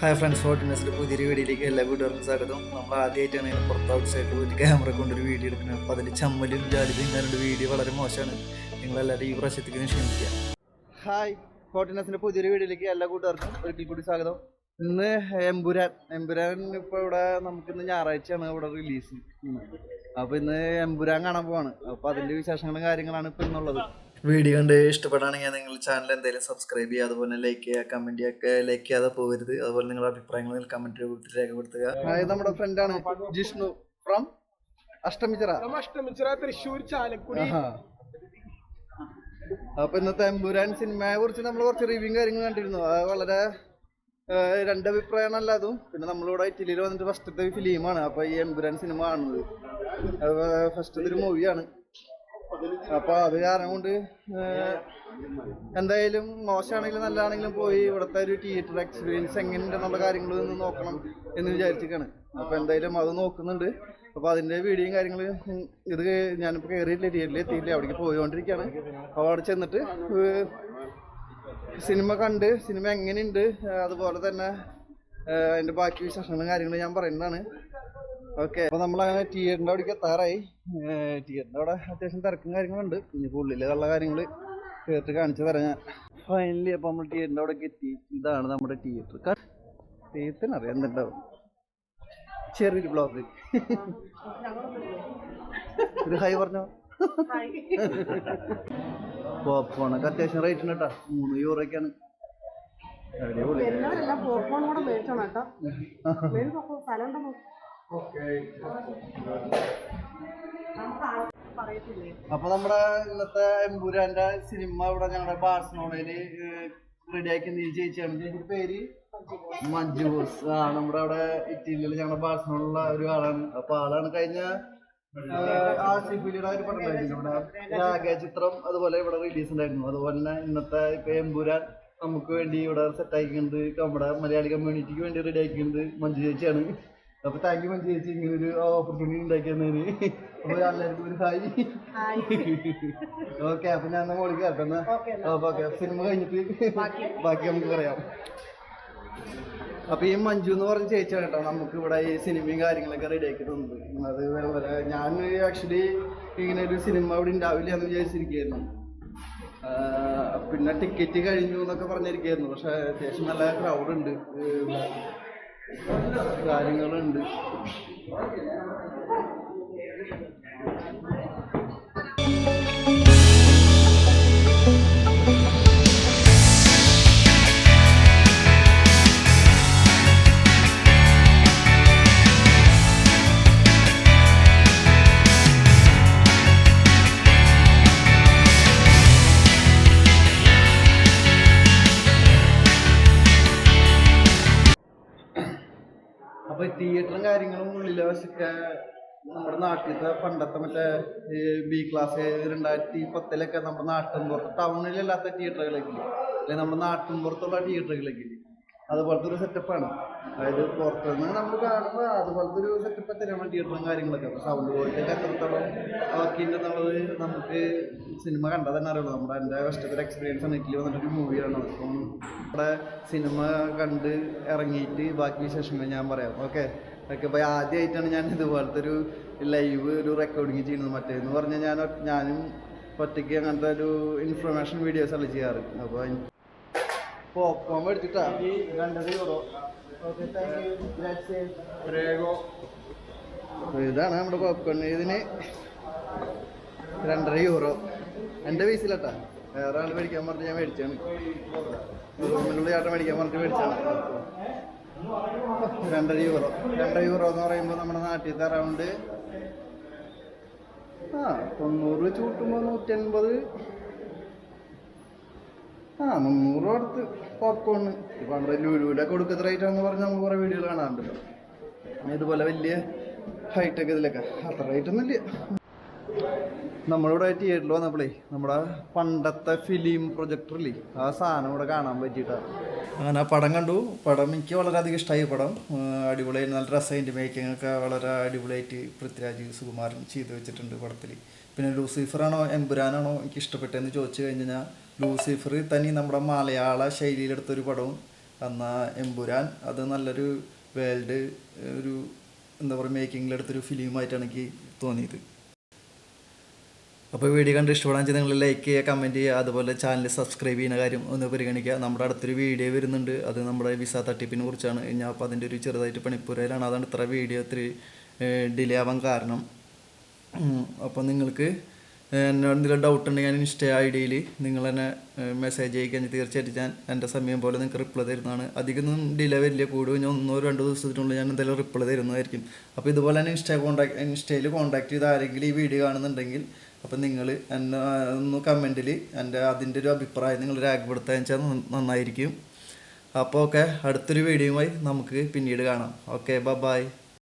Hi friends ഫോർട്ടിനസിന്റെ പുതിയൊരു വീഡിയോയിലേക്ക് എല്ലാ വീട്ടുകാർക്കും സ്വാഗതം. നമ്മൾ ആദ്യമായിട്ടാണ് പുറത്ത് ഔട്ട് സൈഡിൽ പോയിട്ട് ക്യാമറ കൊണ്ടൊരു വീഡിയോ എടുക്കുന്നത്. അപ്പോൾ അതിൽ ചമ്മലും ജാലി തിന്നാനുണ്ട് വീഡിയോ വളരെ മോശമാണ്. നിങ്ങളെല്ലാവരും ഈ പ്രാവശ്യത്തേക്ക് ക്ഷമിക്കുക. ഹായ് ഫോർട്ടിനസിന്റെ പുതിയൊരു വീഡിയോയിലേക്ക് എല്ലാ കൂട്ടുകാർക്കും ഒരിക്കൽ കൂടി സ്വാഗതം. ഇന്ന് എമ്പുരാൻ. എമ്പുരാൻ ഇപ്പോൾ ഇവിടെ നമുക്കിന്ന് ഞായറാഴ്ചയാണ് ഇവിടെ റിലീസ് അപ്പോൾ ഇന്ന് എമ്പുരാൻ കാണാൻ പോവാണ്. അപ്പോൾ അതിന്റെ വിശേഷങ്ങളും കാര്യങ്ങളാണ് ഇപ്പോൾ ഇന്നുള്ളത്. വീഡിയോ കണ്ട് ഇഷ്ടപ്പെടുകയാണെങ്കിൽ നിങ്ങൾ ചാനൽ എന്തെങ്കിലും സബ്സ്ക്രൈബ് ചെയ്യുക അതുപോലെ ലൈക്ക് ചെയ്യുക കമന്റ് ചെയ്യുക ലൈക്ക് ചെയ്യാതെ പോകരുത്. അതുപോലെ നിങ്ങളുടെ അഭിപ്രായങ്ങൾ കമന്റ് രൂപത്തിൽ രേഖപ്പെടുത്തുക. നമ്മുടെ ഫ്രണ്ടാണ് ജിഷ്ണു ഫ്രം അഷ്ടമിച്ചിറ. അഷ്ടമിച്ചിറ തൃശ്ശൂർ ചാലക്കുടി. അപ്പൊ ഇന്നത്തെ എമ്പുരാൻ സിനിമയെ കുറിച്ച് നമ്മൾ കുറച്ച് റിവ്യൂ കാര്യങ്ങൾ കണ്ടിരുന്നു. അത് വളരെ രണ്ടഭിപ്രായമാണ് രണ്ട് അഭിപ്രായമാണ് അതും പിന്നെ നമ്മളിവിടെ ഇറ്റലിയിൽ വന്നിട്ട് ഫസ്റ്റത്തെ ഫിലിമാണ് അപ്പൊ ഈ എമ്പുരാൻ സിനിമ കാണുന്നത്. ഫസ്റ്റത്തെ ഒരു മൂവിയാണ് അപ്പൊ അത് കാരണം കൊണ്ട് എന്തായാലും മോശമാണെങ്കിലും നല്ലതാണെങ്കിലും പോയി ഇവിടുത്തെ ഒരു തിയേറ്റർ എക്സ്പീരിയൻസ് എങ്ങനെയുണ്ടെന്നുള്ള കാര്യങ്ങൾ ഒന്ന് നോക്കണം എന്ന് വിചാരിച്ചിരിക്കാണ്. അപ്പൊ എന്തായാലും അത് നോക്കുന്നുണ്ട്. അപ്പൊ അതിന്റെ വീഡിയോയും കാര്യങ്ങളും ഇത് ഞാനിപ്പോ കയറിയിട്ടില്ല തിയേറ്ററിൽ എത്തിയില്ല അവിടേക്ക് പോയിക്കൊണ്ടിരിക്കുകയാണ് അപ്പോൾ അവിടെ ചെന്നിട്ട് സിനിമ കണ്ട് സിനിമ എങ്ങനെയുണ്ട് അതുപോലെ തന്നെ അതിന്റെ ബാക്കി വിശേഷങ്ങളും കാര്യങ്ങളും ഞാൻ പറയുന്നതാണ്. ഓക്കെ അപ്പൊ നമ്മളങ്ങനെ തിയേറ്ററിന്റെ അവിടേക്ക് എത്താറായി. തിയേറ്ററിന്റെ അവിടെ അത്യാവശ്യം തിരക്കും കാര്യങ്ങളുണ്ട്. ഇനി ഉള്ളിലുള്ള കാര്യങ്ങൾ കേട്ട് കാണിച്ചു തരാം ഞാൻ. ഫൈനലി അപ്പൊ നമ്മൾ തിയേറ്ററിന്റെ അവിടേക്ക് എത്തി. ഇതാണ് നമ്മുടെ തിയേറ്റർ തിയേറ്ററിനറിയാം എന്തുണ്ടാവും. ചെറിയൊരു ബ്ലോഗ് ഒരു ഹൈ പറഞ്ഞോ? പോപ്കോണൊക്കെ അത്യാവശ്യം റേറ്റ് ഉണ്ട് കേട്ടോ. മൂന്ന് യൂറോയ്ക്കാണ്. അടിപൊളി. പോപ്കോൺ കൂടെ മേടിച്ചോണം കേട്ടോ. അപ്പൊ നമ്മുടെ ഇന്നത്തെ എമ്പുരാന്റെ സിനിമ ഇവിടെ ഞങ്ങളുടെ ബാഴ്സലോണയിൽ റെഡിയാക്കി നീ ചേച്ചിയാണ് ചേച്ചിയുടെ പേര്? മഞ്ജു ബോസ് ആ നമ്മുടെ അവിടെ ഇറ്റലിയിൽ ഞങ്ങളുടെ ബാഴ്സലോണുള്ള ഒരു ആളാണ്. അപ്പൊ ആളാണ് കഴിഞ്ഞ ആസിഫിലിയുടെ ഒരു പടം ഉണ്ടായിരുന്നു ഇവിടെ രാഗചിത്രം അതുപോലെ ഇവിടെ റിലീസ് ഉണ്ടായിരുന്നു. അതുപോലെ തന്നെ ഇന്നത്തെ ഇപ്പൊ എമ്പുരാൻ നമുക്ക് വേണ്ടി ഇവിടെ സെറ്റ് ആക്കിയിട്ടുണ്ട്. നമ്മുടെ മലയാളി കമ്മ്യൂണിറ്റിക്ക് വേണ്ടി റെഡി ആക്കിയിട്ടുണ്ട് മഞ്ജു ചേച്ചിയാണ്. അപ്പൊ താങ്ക് യു മഞ്ജു ചേച്ചി ഇങ്ങനെ ഒരു ഓപ്പർച്യൂണിറ്റി ഉണ്ടാക്കി തന്നതിന് അപ്പൊ എല്ലാവർക്കും ഒരു ഹായ്. ഓക്കെ അപ്പൊ ഞാൻ എന്നാ മോളിക്ക് കേട്ടോ എന്നാ? ഓക്കെ സിനിമ കഴിഞ്ഞിട്ട് ബാക്കി. നമുക്ക് പറയാം. അപ്പൊ ഈ മഞ്ജു എന്ന് പറഞ്ഞ ചേച്ചിയാണ് കേട്ടോ നമുക്ക് ഇവിടെ ഈ സിനിമയും കാര്യങ്ങളൊക്കെ റെഡി ആക്കി തന്നത്. അത് വളരെ ഞാൻ ആക്ച്വലി ഇങ്ങനെ ഒരു സിനിമ ഇവിടെ ഉണ്ടാവില്ല എന്ന് വിചാരിച്ചിരിക്കുകയായിരുന്നു. ആ, പിന്നെ ടിക്കറ്റ് കഴിഞ്ഞു എന്നൊക്കെ പറഞ്ഞിരിക്കുകയായിരുന്നു. പക്ഷെ അത്യാവശ്യം നല്ല ക്രൗഡ് ഉണ്ട്. കാര്യങ്ങളുണ്ട്. അപ്പൊ തിയേറ്ററും കാര്യങ്ങളും ഉള്ളിലെ വശമൊക്കെ നമ്മുടെ നാട്ടിലത്തെ പണ്ടത്തെ മറ്റേ ബി ക്ലാസ് രണ്ടായിരത്തി പത്തിലൊക്കെ നമ്മുടെ നാട്ടിൻ പുറത്ത് ടൗണിലല്ലാത്ത തിയേറ്ററുകളൊക്കെ ഇല്ലേ? അല്ലെങ്കിൽ നമ്മുടെ നാട്ടിൻ പുറത്തുള്ള തിയേറ്ററുകളൊക്കെ ഇല്ലേ? അതുപോലത്തെ ഒരു സെറ്റപ്പാണ് അതായത് പുറത്തുനിന്ന് നമ്മൾ കാണുമ്പോൾ അതുപോലത്തെ ഒരു സെറ്റപ്പ് തരാൻ തിയേറ്ററും കാര്യങ്ങളൊക്കെ. അപ്പോൾ സൗണ്ട് ക്വാളിറ്റി ഒക്കെ എത്രത്തോളം എന്നുള്ളത് നമുക്ക് സിനിമ കണ്ടാൽ തന്നെ അറിയുള്ളൂ. നമ്മുടെ എന്റെ കഷ്ടത്തിൽ എക്സ്പീരിയൻസ് ആണ് ഇറ്റലി വന്നിട്ടൊരു മൂവിയാണ് അപ്പം നമ്മുടെ സിനിമ കണ്ട് ഇറങ്ങിയിട്ട് ബാക്കി വിശേഷങ്ങൾ ഞാൻ പറയാം. ഓക്കെ ഓക്കെ അപ്പോൾ ആദ്യമായിട്ടാണ് ഞാൻ ഇതുപോലത്തെ ഒരു ലൈവ് ഒരു റെക്കോർഡിങ് ചെയ്യുന്നത്. മറ്റേന്ന് പറഞ്ഞാൽ ഞാൻ ഞാനും ഒറ്റയ്ക്ക് അങ്ങനത്തെ ഒരു ഇൻഫർമേഷൻ വീഡിയോസ് അല്ല ചെയ്യാറ്? അപ്പോൾ പോപ്കോൺ എടുത്തിട്ടാ? രണ്ടര യൂറോ ഇതാണ് നമ്മുടെ പോപ്കോൺ ഇതിന് രണ്ടര യൂറോ എന്റെ വീസിലട്ടാ വേറെ ആൾ മേടിക്കാൻ പറഞ്ഞ് ഞാൻ മേടിച്ചാണ്. റൂമിലുള്ള ചേട്ടൻ മേടിക്കാൻ പറഞ്ഞിട്ട് മേടിച്ചാണ്. രണ്ടര യൂറോ രണ്ടര യൂറോ എന്ന് പറയുമ്പോൾ നമ്മുടെ നാട്ടിലത്തെ അറൗണ്ട് ആ തൊണ്ണൂറ് ചൂട്ടുമ്പോൾ നൂറ്റൻപത്. ആ മുന്നൂറ് അടുത്ത് പോപ്കോണ് ഇപ്പം നമ്മുടെ ലുലുവിലൊക്കെ ആണെന്ന് പറഞ്ഞ് നമ്മൾ കുറേ വീഡിയോകൾ കാണാറുണ്ടല്ലോ. ഇതുപോലെ വലിയ ഹൈടെക് ഇതിലൊക്കെ. അത്ര റേറ്റ് ഒന്നും ഇല്ല. നമ്മളിവിടെ തിയേറ്ററിൽ വന്നപ്പോഴേ നമ്മുടെ പണ്ടത്തെ ഫിലിം പ്രൊജക്ടറില്ലേ ആ സാധനം ഇവിടെ കാണാൻ പറ്റിയിട്ടാണ് അങ്ങനെ ആ പടം കണ്ടു. പടം എനിക്ക് വളരെയധികം ഇഷ്ടമായി പടം. അടിപൊളിയായിട്ട് നല്ല രസമായിട്ട് മേക്കിംഗ് ഒക്കെ വളരെ അടിപൊളിയായിട്ട് പൃഥ്വിരാജ് സുകുമാരൻ ചെയ്തു വെച്ചിട്ടുണ്ട് പടത്തിൽ പിന്നെ ലൂസിഫറാണോ എമ്പുരാനാണോ എനിക്ക് ഇഷ്ടപ്പെട്ടതെന്ന് ചോദിച്ചു കഴിഞ്ഞാൽ ലൂസിഫർ തനി നമ്മുടെ മലയാള ശൈലിയിലെടുത്തൊരു പടവും. എന്നാൽ എമ്പുരാൻ അത് നല്ലൊരു വേൾഡ് ഒരു എന്താ പറയുക മേക്കിങ്ങിലെടുത്തൊരു ഫിലിമായിട്ടാണ് എനിക്ക് തോന്നിയത് അപ്പോൾ വീഡിയോ കണ്ട് ഇഷ്ടപ്പെടാൻ നിങ്ങൾ ലൈക്ക് ചെയ്യുക കമന്റ് ചെയ്യുക അതുപോലെ ചാനൽ സബ്സ്ക്രൈബ് ചെയ്യുന്ന കാര്യം ഒന്ന് പരിഗണിക്കുക. നമ്മുടെ അടുത്തൊരു വീഡിയോ വരുന്നുണ്ട്. അത് നമ്മുടെ വിസ തട്ടിപ്പിനെ കുറിച്ചാണ്. ഞാൻ അപ്പോൾ അതിന്റെ ഒരു ചെറുതായിട്ട് പണിപ്പുരയിലാണ്. അതാണ് ഇത്ര വീഡിയോ ഇത്തിരി ഡിലേ ആവാൻ കാരണം. അപ്പോൾ നിങ്ങൾക്ക് എന്നോട് എന്തെങ്കിലും ഡൗട്ട് ഉണ്ടെങ്കിൽ ഞാൻ ഇൻസ്റ്റ ഐ ഡിയിൽ നിങ്ങൾ എന്നെ മെസ്സേജ് അയക്കാൻ തീർച്ചയായിട്ടും ഞാൻ എന്റെ സമയം പോലെ നിങ്ങൾക്ക് റിപ്ലൈ തരുന്നതാണ്. അധികമൊന്നും ഡിലേ വരില്ല. കൂടും ഞാൻ ഒന്നോ രണ്ടോ ദിവസത്തിനുള്ളിൽ ഞാൻ എന്തായാലും റിപ്ലൈ തരുന്നതായിരിക്കും. അപ്പോൾ ഇതുപോലെ തന്നെ ഇൻസ്റ്റ കോൺടാക്ട് ഇൻസ്റ്റയിൽ കോൺടാക്ട് ചെയ്ത് ആരെങ്കിലും ഈ വീഡിയോ കാണുന്നുണ്ടെങ്കിൽ അപ്പം നിങ്ങൾ എന്നെ ഒന്ന് കമന്റിൽ എന്റെ അതിന്റെ ഒരു അഭിപ്രായം നിങ്ങൾ രേഖപ്പെടുത്താൻ വെച്ചാൽ നന്നായിരിക്കും. അപ്പോൾ ഓക്കെ അടുത്തൊരു വീഡിയോയുമായി നമുക്ക് പിന്നീട് കാണാം. Okay bye